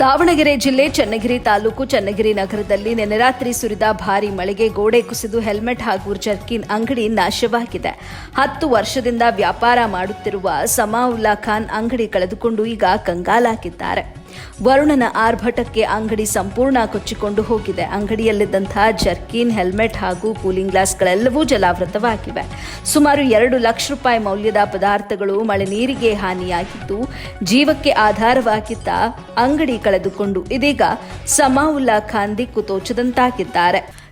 ದಾವಣಗೆರೆ ಜಿಲ್ಲೆ ಚನ್ನಗಿರಿ ತಾಲೂಕು ಚನ್ನಗಿರಿ ನಗರದಲ್ಲಿ ನಿನ್ನೆ ರಾತ್ರಿ ಸುರಿದ ಭಾರಿ ಮಳೆಗೆ ಗೋಡೆ ಕುಸಿದು ಹೆಲ್ಮೆಟ್ ಹಾಗೂ ಜರ್ಕಿನ್ ಅಂಗಡಿ ನಾಶವಾಗಿದೆ. ಹತ್ತು ವರ್ಷದಿಂದ ವ್ಯಾಪಾರ ಮಾಡುತ್ತಿರುವ ಸಮಾವುಲ್ಲಾ ಖಾನ್ ಅಂಗಡಿ ಕಳೆದುಕೊಂಡು ಈಗ ಕಂಗಾಲಾಗಿದ್ದಾರೆ. ವರುಣನ ಆರ್ಭಟಕ್ಕೆ ಅಂಗಡಿ ಸಂಪೂರ್ಣ ಕೊಚ್ಚಿಕೊಂಡು ಹೋಗಿದೆ. ಅಂಗಡಿಯಲ್ಲಿದ್ದಂತಹ ಜರ್ಕಿನ್, ಹೆಲ್ಮೆಟ್ ಹಾಗೂ ಕೂಲಿಂಗ್ ಗ್ಲಾಸ್ಗಳೆಲ್ಲವೂ ಜಲಾವೃತವಾಗಿವೆ. ಸುಮಾರು ಎರಡು ಲಕ್ಷ ರೂಪಾಯಿ ಮೌಲ್ಯದ ಪದಾರ್ಥಗಳು ಮಳೆ ನೀರಿಗೆ ಹಾನಿಯಾಗಿದ್ದು, ಜೀವಕ್ಕೆ ಆಧಾರವಾಗಿದ್ದ ಅಂಗಡಿ ಕಳೆದುಕೊಂಡು ಇದೀಗ ಸಮಾವುಲ್ಲಾ ಖಾನ್ ದಿಕ್ಕು ತೋಚದಂತಾಗಿದ್ದಾರೆ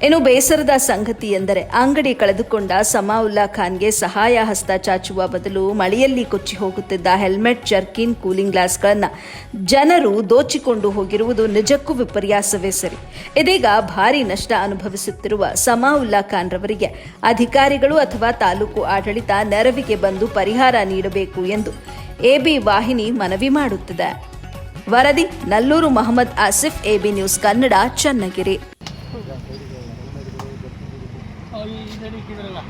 ಇನ್ನು ಬೇಸರದ ಸಂಗತಿ ಎಂದರೆ ಅಂಗಡಿ ಕಳೆದುಕೊಂಡ ಸಮಾವುಲ್ಲಾ ಖಾನ್ಗೆ ಸಹಾಯ ಹಸ್ತ ಚಾಚುವ ಬದಲು ಮಳೆಯಲ್ಲಿ ಕೊಚ್ಚಿ ಹೋಗುತ್ತಿದ್ದ ಹೆಲ್ಮೆಟ್, ಜರ್ಕಿನ್, ಕೂಲಿಂಗ್ ಗ್ಲಾಸ್ಗಳನ್ನು ಜನರು ದೋಚಿಕೊಂಡು ಹೋಗಿರುವುದು ನಿಜಕ್ಕೂ ವಿಪರ್ಯಾಸವೇ ಸರಿ. ಇದೀಗ ಭಾರಿ ನಷ್ಟ ಅನುಭವಿಸುತ್ತಿರುವ ಸಮಾವುಲ್ಲಾ ಖಾನ್ ರವರಿಗೆ ಅಧಿಕಾರಿಗಳು ಅಥವಾ ತಾಲೂಕು ಆಡಳಿತ ನೆರವಿಗೆ ಬಂದು ಪರಿಹಾರ ನೀಡಬೇಕು ಎಂದು ಎಬಿ ವಾಹಿನಿ ಮನವಿ ಮಾಡುತ್ತಿದೆ. ವರದಿ, ನಲ್ಲೂರು ಮಹಮ್ಮದ್ ಆಸಿಫ್, ಎಬಿ ನ್ಯೂಸ್ ಕನ್ನಡ, ಚನ್ನಗಿರಿ. ಈ ಸೈಡ್ ಇಕ್ಕಿದ್ರಲ್ಲ